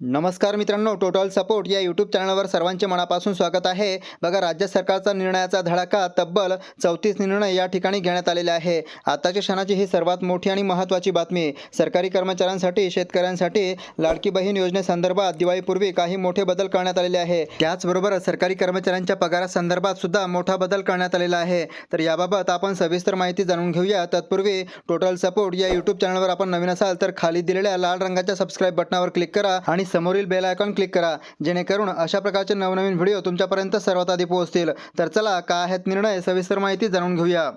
नमस्कार मित्रांनो total support या यूट्यूब चॅनलवर सर्वांचे मनापासून स्वागत आहे. बघा राज्य सरकारचा निर्णयाचा धडाका तब्बल चौतीस निर्णय या ठिकाणी घेण्यात आलेले आहे. आताच्या क्षणाची ही सर्वात मोठी आणि महत्त्वाची बातमी. सरकारी कर्मचाऱ्यांसाठी शेतकऱ्यांसाठी लाडकी बहीण योजनेसंदर्भात दिवाळीपूर्वी काही मोठे बदल करण्यात आलेले आहे. त्याचबरोबर सरकारी कर्मचाऱ्यांच्या पगारासंदर्भात सुद्धा मोठा बदल करण्यात आलेला आहे. तर याबाबत आपण सविस्तर माहिती जाणून घेऊया. तत्पूर्वी टोटल सपोर्ट या यूट्यूब चॅनलवर आपण नवीन असाल तर खाली दिलेल्या लाल रंगाच्या सबस्क्राईब बटनावर क्लिक करा आणि समोरील बेल आयकॉन क्लिक करा जेणेकरून अशा प्रकारचे नवनवीन व्हिडिओ तुमच्यापर्यंत सर्वात आधी पोहोचतील. तर चला काय आहेत निर्णय सविस्तर माहिती जाणून घेऊया.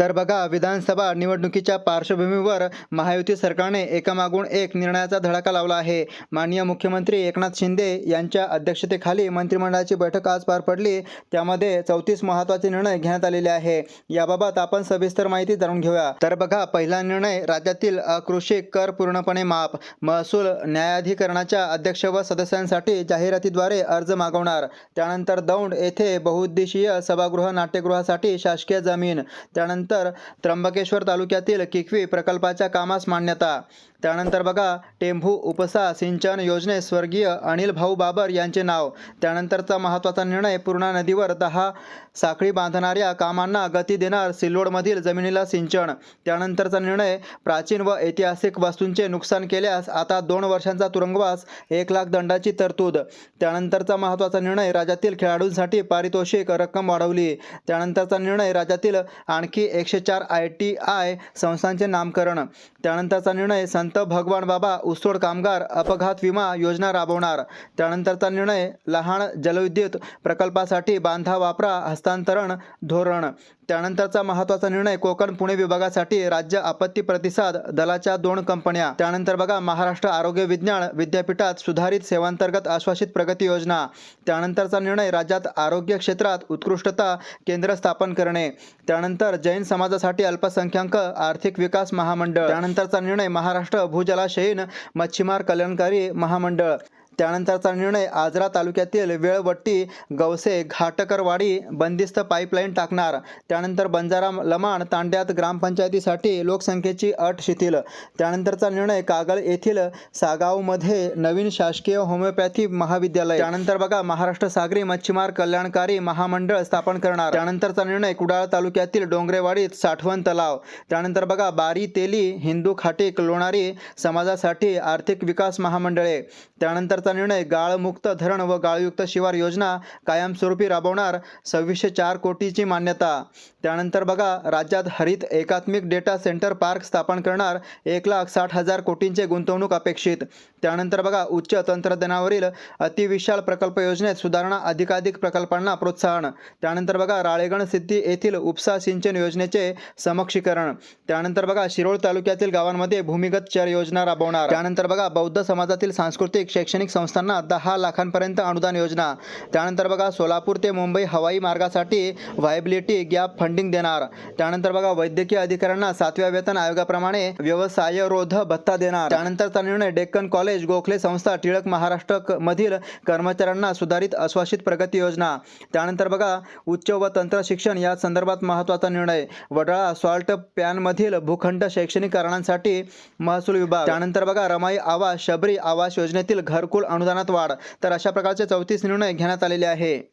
तर बघा विधानसभा निवडणुकीच्या पार्श्वभूमीवर महायुती सरकारने एकामागून एक निर्णयाचा धडाका लावला आहे. माननीय मुख्यमंत्री एकनाथ शिंदे यांच्या अध्यक्षतेखाली मंत्रिमंडळाची बैठक आज पार पडली. त्यामध्ये चौतीस महत्त्वाचे निर्णय घेण्यात आलेले आहे. याबाबत आपण सविस्तर माहिती जाणून घेऊया. तर बघा पहिला निर्णय राज्यातील अकृषी कर पूर्णपणे माफ महसूल न्यायाधिकरणाच्या अध्यक्ष व सदस्यांसाठी जाहिरातीद्वारे अर्ज मागवणार. त्यानंतर दौंड येथे बहुउद्देशीय सभागृह नाट्यगृहासाठी शासकीय जमीन. त्यानंतर त्र्यंबकेश्वर तालुक्यातील किकवी प्रकल्पाच्या कामास मान्यता. त्यानंतर बघा टेंभू उपसा सिंचन योजनेत स्वर्गीय अनिल भाऊ बाबर यांचे नाव. त्यानंतरचा महत्त्वाचा निर्णय पूर्णा नदीवर दहा साखळी बांधणाऱ्या कामांना गती देणार सिल्लोडमधील जमिनीला सिंचन. त्यानंतरचा निर्णय प्राचीन व ऐतिहासिक वस्तूंचे नुकसान केल्यास आता दोन वर्षांचा तुरुंगवास एक लाख दंडाची तरतूद. त्यानंतरचा महत्त्वाचा निर्णय राज्यातील खेळाडूंसाठी पारितोषिक रक्कम वाढवली. त्यानंतरचा निर्णय राज्यातील आणखी एकशे चार आय टी आय संस्थांचे नामकरण. त्यानंतरचा निर्णय संत भगवान बाबा ऊसतोड कामगार अपघात विमा योजना राबवणार. त्यानंतरचा निर्णय लहान जलविद्युत प्रकल्पासाठी बांधा वापरा हस्तांतरण धोरण. त्यानंतरचा महत्त्वाचा निर्णय कोकण पुणे विभागासाठी राज्य आपत्ती प्रतिसाद दलाच्या दोन कंपन्या. त्यानंतर बघा महाराष्ट्र आरोग्य विज्ञान विद्यापीठात सुधारित सेवांतर्गत आश्वासित प्रगती योजना. त्यानंतरचा निर्णय राज्यात आरोग्य क्षेत्रात उत्कृष्टता केंद्र स्थापन करणे. त्यानंतर जैन समाजासाठी अल्पसंख्याक आर्थिक विकास महामंडळ. त्यानंतरचा निर्णय महाराष्ट्र भूजलाशयीन मच्छीमार कल्याणकारी महामंडळ. त्यानंतरचा निर्णय आजरा तालुक्यातील वेळवट्टी गवसे घाटकरवाडी बंदिस्त पाईपलाईन टाकणार. त्यानंतर बंजारा लमाण तांड्यात ग्रामपंचायतीसाठी लोकसंख्येची अट शिथिल. त्यानंतरचा निर्णय कागळ येथील सागावमध्ये नवीन शासकीय होमिओपॅथी महाविद्यालय. त्यानंतर बघा महाराष्ट्र सागरी मच्छीमार कल्याणकारी महामंडळ स्थापन करणार. त्यानंतरचा निर्णय कुडाळ तालुक्यातील डोंगरेवाडीत साठवण तलाव. त्यानंतर बघा बारी तेली हिंदू खाटीक लोणारी समाजासाठी आर्थिक विकास महामंडळे. त्यानंतरचा निर्णय गाळमुक्त धरण व गाळयुक्त शिवार योजना कायमस्वरूपी राबवणार सव्वीसशे चार कोटीची मान्यता. त्यानंतर बघा राज्यात हरित एकात्मिक डेटा सेंटर पार्क स्थापन करणार एक लाख साठ हजार कोटींचे गुंतवणूक अपेक्षित. त्यानंतर बघा उच्च तंत्रज्ञानावरील अतिविशाल प्रकल्प योजनेत सुधारणा अधिकाधिक प्रकल्पांना प्रोत्साहन. त्यानंतर बघा राळेगण सिद्धी येथील उपसा सिंचन योजनेचे समक्षीकरण. त्यानंतर बघा शिरोळ तालुक्यातील गावांमध्ये भूमिगत चर योजना राबवणार. त्यानंतर बघा बौद्ध समाजातील सांस्कृतिक शैक्षणिक संस्थांना दहा लाखांपर्यंत अनुदान योजना. त्यानंतर बघा सोलापूर ते मुंबई हवाई मार्गासाठी व्हायबिलिटी गॅप फंडिंग देणार. त्यानंतर बघा वैद्यकीय अधिकाऱ्यांना सातव्या वेतन आयोगाप्रमाणे व्यवसायरोध भत्ता देणार. त्यानंतरचा निर्णय डेक्कन कॉलेज गोखले संस्था टिळक महाराष्ट्र मधील कर्मचाऱ्यांना सुधारित आश्वासित प्रगती योजना. त्यानंतर बघा उच्च व तंत्र शिक्षण या संदर्भात महत्त्वाचा निर्णय. वडाळा सॉल्ट पॅनमधील भूखंड शैक्षणिक कारणांसाठी महसूल विभाग. त्यानंतर बघा रमाई आवास शबरी आवास योजनेतील घरकुल अनुदानात वाढ. तर अशा प्रकारचे चौतीस निर्णय घेण्यात आलेले आहे.